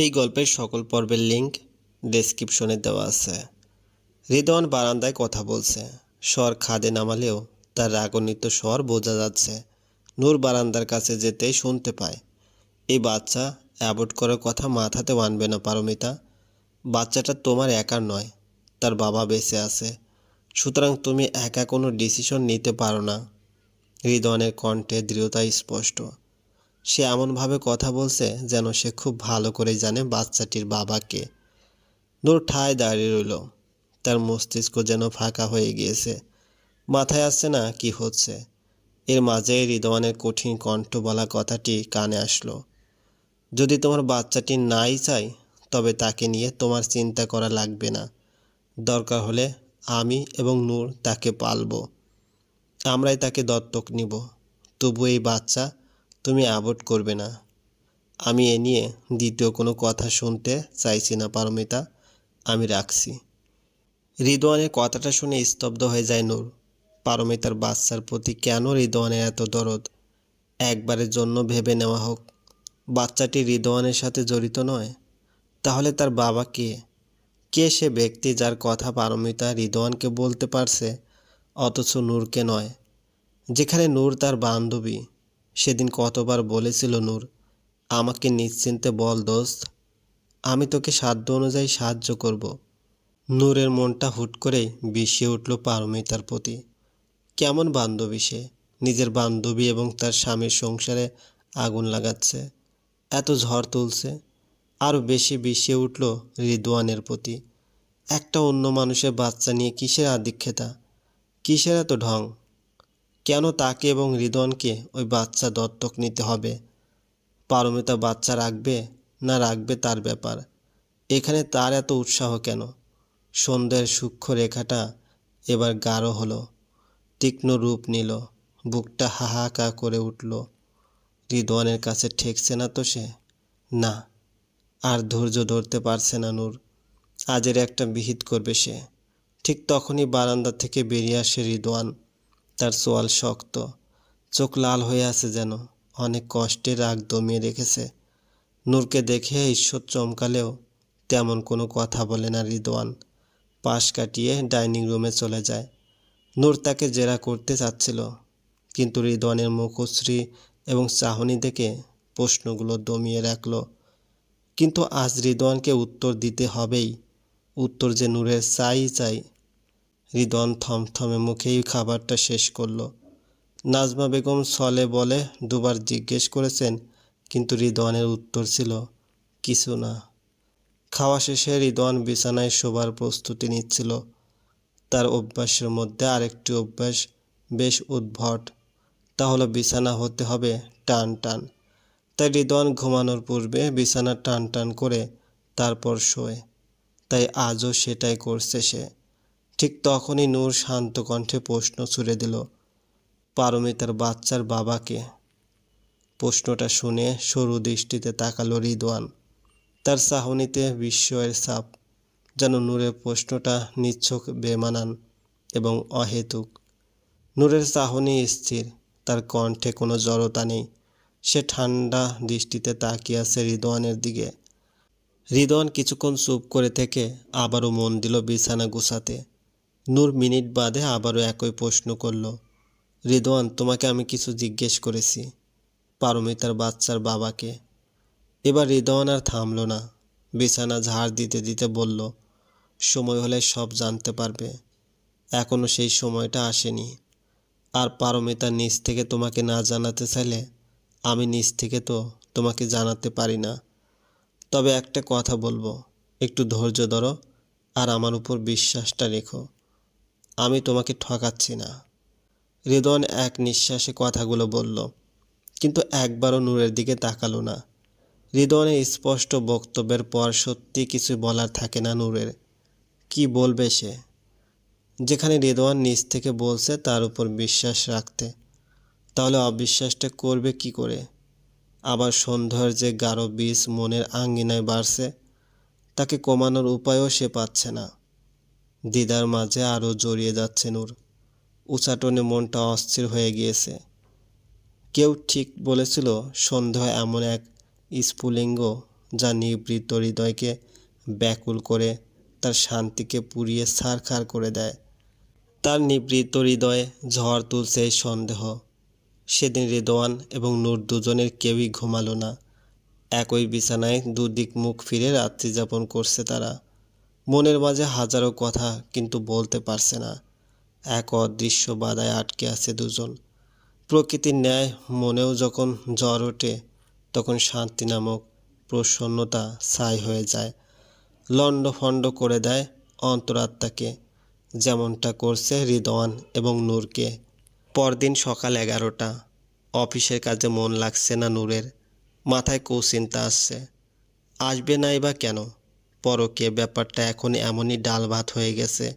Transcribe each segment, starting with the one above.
এই গল্পের সকল পর্বের লিঙ্ক ডেসক্রিপশনে দেওয়া আছে। রিদওয়ান বারান্দায় কথা বলছে। স্বর খাদে নামালেও তার রাগন্বিত স্বর বোঝা যাচ্ছে। নূর বারান্দার কাছে যেতেই শুনতে পায়। এই বাচ্চা অ্যাবর্ট করার কথা মাথাতেও আনবে না পারমিতা। বাচ্চাটা তোমার একার নয়, তার বাবা বেঁচে আছে। সুতরাং তুমি একা কোনো ডিসিশন নিতে পারো না। হৃদয়নের কণ্ঠে দৃঢ়তা স্পষ্ট। সে এমনভাবে কথা বলছে যেন সে খুব ভালো করে জানে বাচ্চাটির বাবাকে নূর ঠায় দাঁড়িয়ে রইল। তার মস্তিষ্ক যেন ফাঁকা হয়ে গিয়েছে। মাথায় আসছে না কি হচ্ছে। এর মাঝে হৃদওয়ানের কঠিন কণ্ঠ বলা কথাটি কানে আসলো। যদি তোমার বাচ্চাটি নাই চাই, তবে তাকে নিয়ে তোমার চিন্তা করা লাগবে না। দরকার হলে আমি এবং নূর তাকে পালব। আমরাই তাকে দত্তক নিব। তবু এই বাচ্চা তুমি অ্যাভয়েড করবে না। আমি এ নিয়ে দ্বিতীয় কোনো কথা শুনতে চাইছি না, পারমিতা। আমি রাখছি। রিদওয়ানের কথাটা শুনে স্তব্ধ হয়ে যায় নূর। পারমিতার বাচ্চার প্রতি কেন রিদওয়ানের এত দরদ? একবারের জন্য ভেবে নেওয়া হোক। বাচ্চাটি রিদওয়ানের সাথে জড়িত নয়। তাহলে তার বাবা কে? কে সে ব্যক্তি যার কথা পারমিতা রিদওয়ানকে বলতে পারছে? অথচ নূরকে নয়। যেখানে নূর তার বান্ধবী। সেদিন কতবার বলেছিল নূর, আমাকে নিশ্চিন্তে বল দোস্ত, আমি তোকে সাধ্য অনুযায়ী সাহায্য করব। নূরের মনটা হুট করেই বিষিয়ে উঠল পারমিতার প্রতি। কেমন বান্ধবী সে, নিজের বান্ধবী এবং তার স্বামীর সংসারে আগুন লাগাচ্ছে, এত ঝড় তুলছে। আরও বেশি বিষিয়ে উঠল রিদওয়ানের প্রতি। একটা অন্য মানুষের বাচ্চা নিয়ে কিসের আদিক্ষেতা, কিসের এত ঢং? কেন তাকে এবং রিদওয়ানকে ওই বাচ্চা দত্তক নিতে হবে? পারমিতা বাচ্চা রাখবে না রাখবে তার ব্যাপার? এখানে তার এত উৎসাহ কেন? সন্ধ্যের সূক্ষ্ম রেখাটা এবার গাঢ় হলো, তীক্ষ্ণ রূপ নিল, বুকটা হাহাকা করে উঠল। রিদওয়ানের কাছে ঠেকছে না তো সে? না, আর ধৈর্য ধরতে পারছে না নূর। আজের একটা বিহিত করবে সে। ঠিক তখনই বারান্দা থেকে বেরিয়ে আসে রিদওয়ান তার চোয়াল শক্ত, চোখ লাল হয়ে আছে যেন, অনেক কষ্টে রাগ দমিয়ে রেখেছে। নূরকে দেখে ঈশ্বর চমকালেও তেমন কোনো কথা বলে না রিদওয়ান। পাশ কাটিয়ে ডাইনিং রুমে চলে যায়। নূর তাকে জেরা করতে চাচ্ছিল, কিন্তু রিদওয়ানের মুখশ্রী এবং চাহনি দেখে প্রশ্নগুলো দমিয়ে রাখল, কিন্তু আজ রিদওয়ানকে উত্তর দিতে হবেই। উত্তর যে নূরের চাই চাই রিদওয়ান থমথমে মুখেই খাবারটা শেষ করল। নাজমা বেগম সলে বলে, দুবার জিজ্ঞেস করেছেন, কিন্তু রিদওয়ানের উত্তর ছিল, কিছু না। খাওয়া শেষে রিদওয়ান বিছানায় শোবার প্রস্তুতি নিচ্ছিল। তার অভ্যাসের মধ্যে আরেকটি অভ্যাস বেশ উদ্ভট, তা হলো বিছানা হতে হবে টান টান। তাই রিদওয়ান ঘুমানোর পূর্বে বিছানা টান টান করে তারপর শোয়। তাই আজও সেটাই করছে সে। ঠিক তখনই নূর শান্ত কণ্ঠে প্রশ্ন ছুড়ে দিল, পারমিতার বাচ্চার বাবাকে প্রশ্নটা শুনে সরু দৃষ্টিতে তাকালো রিদওয়ান। তার চাহনিতে বিস্ময়ের ছাপ, যেন নূরের প্রশ্নটা নিচ্ছক, বেমানান এবং অহেতুক। নূরের চাহনি স্থির, তার কণ্ঠে কোনো জড়তা নেই। সে ঠান্ডা দৃষ্টিতে তাকিয়ে আছে রিদওয়ানের দিকে। রিদওয়ান কিছুক্ষণ চুপ করে থেকে আবারও মন দিল বিছানা গুছাতে। নূর মিনিট বাদে আবারও একই প্রশ্ন করল, রিদওয়ান, তোমাকে আমি কিছু জিজ্ঞেস করেছি পারমিতার বাচ্চার বাবাকে। এবার রিদওয়ান আর থামল না। বিছানা ঝাড় দিতে দিতে বলল, সময় হলে সব জানতে পারবে। এখনও সেই সময়টা আসেনি। আর পারমিতা নিজ থেকে তোমাকে না জানাতে চাইলে, আমি নিজ থেকে তো তোমাকে জানাতে পারি না। তবে একটা কথা বলব, একটু ধৈর্য ধরো আর আমার উপর বিশ্বাসটা রেখো। আমি তোমাকে ঠকাচ্ছি না। রিদওয়ান এক নিঃশ্বাসে কথাগুলো বলল, কিন্তু একবারও নূরের দিকে তাকালো না। রিদওয়ানের স্পষ্ট বক্তব্যের পর সত্যি কিছু বলার থাকে না নূরের। কি বলবে সে? যেখানে রিদওয়ান নিজ থেকে বলছে, তার উপর বিশ্বাস রাখতে। তাহলে অবিশ্বাসটা করবে কি করে? আবার সন্ধ্যার যে গাঢ় বীজ মনের আঙ্গিনায় বাড়ছে, তাকে কমানোর উপায়ও সে পাচ্ছে না। দিদার মাঝে আরও জড়িয়ে যাচ্ছে নূর উচাটনে মনটা অস্থির হয়ে গিয়েছে। কেউ ঠিক বলেছিল সন্ধ্যা এমন এক স্ফুলিঙ্গ যা নিবৃত হৃদয়কে ব্যাকুল করে, তার শান্তিকে পুড়িয়ে ছারখার করে দেয়। তার নিবৃত হৃদয়ে ঝড় তুলছে এই সন্দেহ। সেদিন রেদওয়ান এবং নূর দুজনের কেউই ঘুমালো না। একই বিছানায় দুদিক মুখ ফিরে রাত্রি যাপন করছে তারা। মনের মাঝে হাজারো কথা কিন্তু বলতে পারছে না। এক অদৃশ্য বাধায় আটকে আছে দুজন। প্রকৃতির ন্যায় মনেও যখন জ্বর ওঠে, তখন শান্তি নামক প্রসন্নতা ছাই হয়ে যায়। লণ্ডফণ্ড করে দেয় অন্তরাত্মাকে, যেমনটা করছে হৃদয়ান এবং নূরকে। পরদিন সকাল এগারোটা, অফিসের কাজে মন লাগছে না নূরের। মাথায় কুচিন্তা আসছে। আসবে নাই বা কেন? পরকে ব্যাপারটা এখন এমনই ডাল ভাত হয়ে গেছে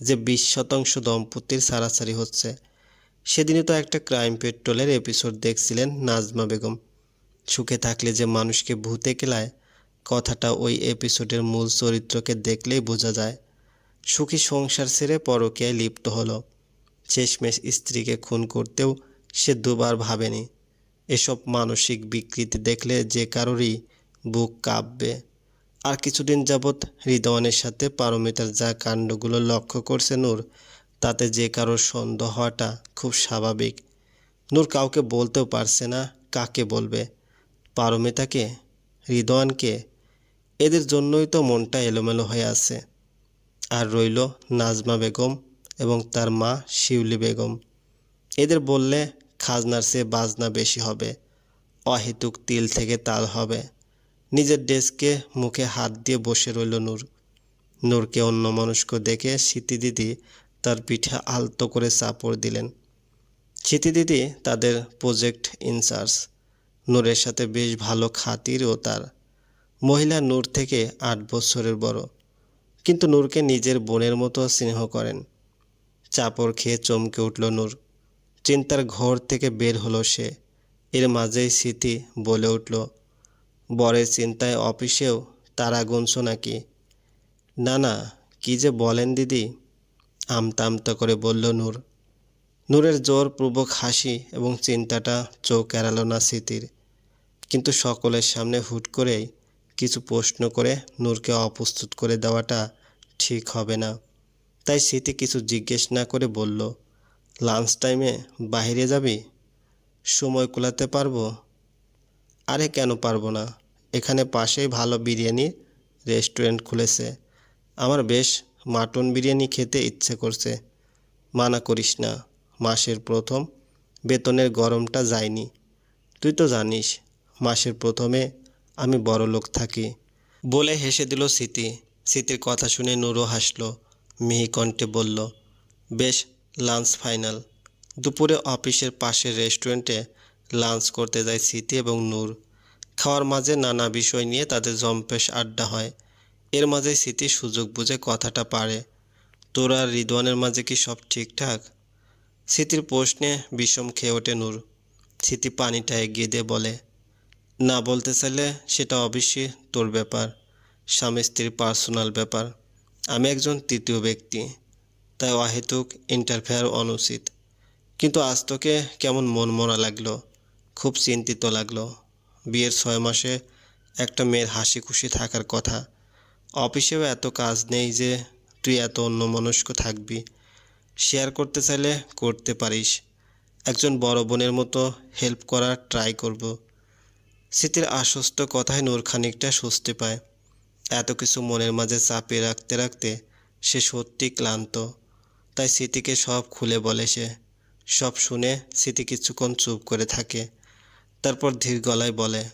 যে বিশ শতাংশ দম্পতির সারাসারি হচ্ছে। সেদিনই তো একটা ক্রাইম পেট্রোলের এপিসোড দেখছিলেন নাজমা বেগম। সুখে থাকলে যে মানুষকে ভূতে কেলায়, কথাটা ওই এপিসোডের মূল চরিত্রকে দেখলেই বোঝা যায়। সুখী সংসার ছেড়ে পরকীয়ায় লিপ্ত হলো। শেষমেশ স্ত্রীকে খুন করতেও সে দুবার ভাবেনি। এসব মানসিক বিকৃতি দেখলে যে কারোরই বুক কাঁপবে। আর কিছুদিন যাবৎ হৃদওয়ানের সাথে পারমিতার যা কাণ্ডগুলো লক্ষ্য করছে নূর, তাতে যে কারোর সন্দেহ হওয়াটা খুব স্বাভাবিক। নূর কাউকে বলতেও পারছে না কাকে বলবে। পারমিতাকে হৃদওয়ানকে এদের জন্যই তো মনটা এলোমেলো হয়ে আছে। আর রইল নাজমা বেগম এবং তার মা শিউলি বেগম। এদের বললে খাজনার চেয়ে বাজনা বেশি হবে। অহেতুক তিল থেকে তাল হবে। নিজের ডেস্কে মুখে হাত দিয়ে বসে রইল নূর। নূরকে অন্য মানুষকে দেখে স্মৃতি দিদি তার পিঠে আলতো করে চাপড় দিলেন। স্মৃতি দিদি তাদের প্রজেক্ট ইনচার্জ নূরের সাথে বেশ ভালো খাতির ও তার। মহিলা নূর থেকে আট বছরের বড়। কিন্তু নূরকে নিজের বোনের মতো স্নেহ করেন। চাপড় খেয়ে চমকে উঠল নূর। চিন্তার ঘর থেকে বের হলো সে। এর মাঝেই স্মৃতি বলে উঠল বরের চিন্তায় অফিসেও তারা গুনছ নাকি? না না, কি যে বলেন দিদি? আমতা আমতা করে বলল নূর। নূরের জোরপূর্বক হাসি এবং চিন্তাটা চোখ এড়ালো না স্মৃতির। কিন্তু সকলের সামনে হুট করেই কিছু প্রশ্ন করে নূরকে অপ্রস্তুত করে দেওয়াটা ঠিক হবে না। তাই স্মৃতি কিছু জিজ্ঞেস না করে বলল, লাঞ্চ টাইমে বাইরে যাবি? সময় কুলাতে পারব? আরে কেন পারব না? এখানে পাশেই ভালো বিরিয়ানি রেস্টুরেন্ট খুলেছে। আমার বেশ মাটন বিরিয়ানি খেতে ইচ্ছে করছে। মানা করিস না, মাসের প্রথম বেতনের গরমটা যায়নি। তুই তো জানিস, মাসের প্রথমে আমি বড় লোক থাকি। বলে হেসে দিল স্মৃতি। স্মৃতির কথা শুনে নুরও হাসলো। মিহি কণ্ঠে বলল, বেশ, লাঞ্চ ফাইনাল। দুপুরে অফিসের পাশের রেস্টুরেন্টে লাঞ্চ করতে যায় স্মৃতি এবং নূর। খাওয়ার মাঝে নানা বিষয় নিয়ে তাদের জম্পেশ আড্ডা হয়। এর মাঝে স্মৃতি সুযোগ বুঝে কথাটা পারে। তোর আর রিদওয়ানের মাঝে কি সব ঠিকঠাক? স্মৃতির প্রশ্নে বিষম খেয়ে ওঠে নূর। স্মৃতি পানিটা এগিয়ে দিয়ে বলে, না বলতে চাইলে সেটা অবশ্যই তোর ব্যাপার। স্বামী স্ত্রীর পার্সোনাল ব্যাপার। আমি একজন তৃতীয় ব্যক্তি। তাই অহেতুক ইন্টারফেয়ার অনুচিত। কিন্তু আজ তোকে কেমন মন মরা লাগল। খুব চিন্তিত লাগল। বিয়ের ছয় মাসে একটা মেয়ের হাসি খুশি থাকার কথা। অফিসেও এত কাজ নেই যে তুই এত অন্যমনস্ক থাকবি। শেয়ার করতে চাইলে করতে পারিস। একজন বড় বোনের মতো হেল্প করার ট্রাই করব। স্মৃতির আশ্বস্ত কথায় নূর খানিকটা স্বস্তি পায়। এত কিছু মনের মাঝে চাপিয়ে রাখতে রাখতে সে সত্যি ক্লান্ত। তাই স্মৃতিকে সব খুলে বলে সে। সব শুনে স্মৃতি কিছুক্ষণ চুপ করে থাকে। তারপর ধীর গলায় বলে,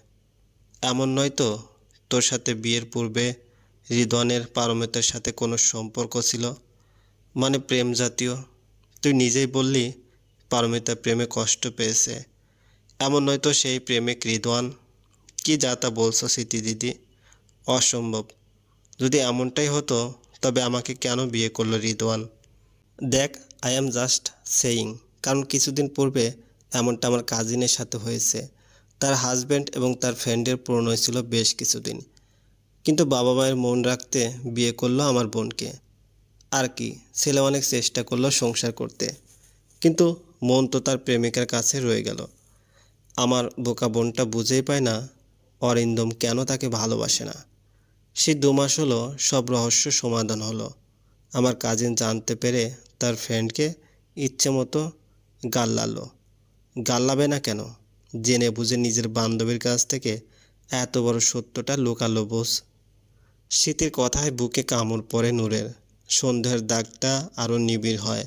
এমন নয় তো, তোর সাথে বিয়ের পূর্বে রিদওয়ানের পারমিতার সাথে কোনো সম্পর্ক ছিল? মানে প্রেম জাতীয়? তুই নিজেই বললি পারমিতা প্রেমে কষ্ট পেয়েছে। এমন নয়তো সেই প্রেমিক রিদওয়ান? কি যা তা বলছো স্মৃতি দিদি? অসম্ভব। যদি এমনটাই হতো, তবে আমাকে কেন বিয়ে করল রিদওয়ান? দেখ আই অ্যাম জাস্ট সেইং কারণ কিছুদিন পূর্বে এমনটা আমার কাজিনের সাথে হয়েছে। তার হাজব্যান্ড এবং তার ফ্রেন্ডের প্রণয় ছিল বেশ কিছুদিন। কিন্তু বাবা মায়ের মন রাখতে বিয়ে করল আমার বোনকে। আর কি, ছেলে অনেক চেষ্টা করল সংসার করতে। কিন্তু মন তো তার প্রেমিকার কাছে রয়ে গেল। আমার বোকা বোনটা বুঝেই পায় না, অরিন্দম কেন তাকে ভালোবাসে না। সে দু মাস হলো সব রহস্য সমাধান হলো। আমার কাজিন জানতে পেরে তার ফ্রেন্ডকে ইচ্ছে মতো গাল্লালো। গাল্লাবে না কেন? জেনে বুঝে নিজের বান্ধবীর কাছ থেকে এত বড় সত্যটা লুকালো বোস। শীতের কথায় বুকে কামড় পড়ে নূরের। সন্ধ্যের দাগটা আরও নিবিড় হয়।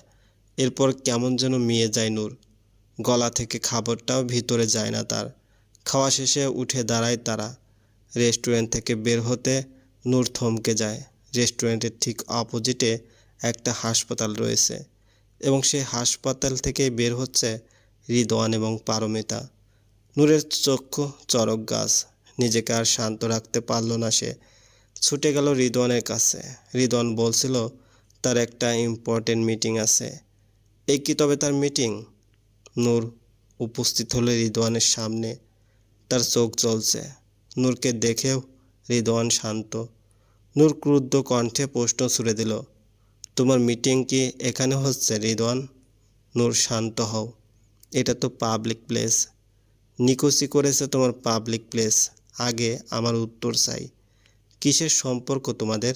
এরপর কেমন যেন মিয়ে যায় নূর। গলা থেকে খাবারটাও ভিতরে যায় না তার। খাওয়া শেষে উঠে দাঁড়ায় তারা। রেস্টুরেন্ট থেকে বের হতে নূর থমকে যায়। রেস্টুরেন্টের ঠিক অপোজিটে একটা হাসপাতাল রয়েছে এবং সেই হাসপাতাল থেকে বের হচ্ছে রিদওয়ান এবং পারমিতা। নূরের চক্ষু চরক গাছ, নিজেকে আর শান্ত রাখতে পারল না সে। ছুটে গেল রিদওয়ানের কাছে। রিদওয়ান বলছিল, তার একটা ইম্পর্টেন্ট মিটিং আছে। এই কি তবে তার মিটিং নূর উপস্থিত হলো রিদওয়ানের সামনে তার চোখ চলছে নূরকে দেখেও রিদওয়ান শান্ত। নূর ক্রুদ্ধ কণ্ঠে প্রশ্ন ছুড়ে দিল, তোমার মিটিং কি এখানে হচ্ছে রিদওয়ান? নূর, শান্ত হও। এটা তো পাবলিক প্লেস নিকুচি করেছে তোমার পাবলিক প্লেস আগে আমার উত্তর চাই। কিসের সম্পর্ক তোমাদের?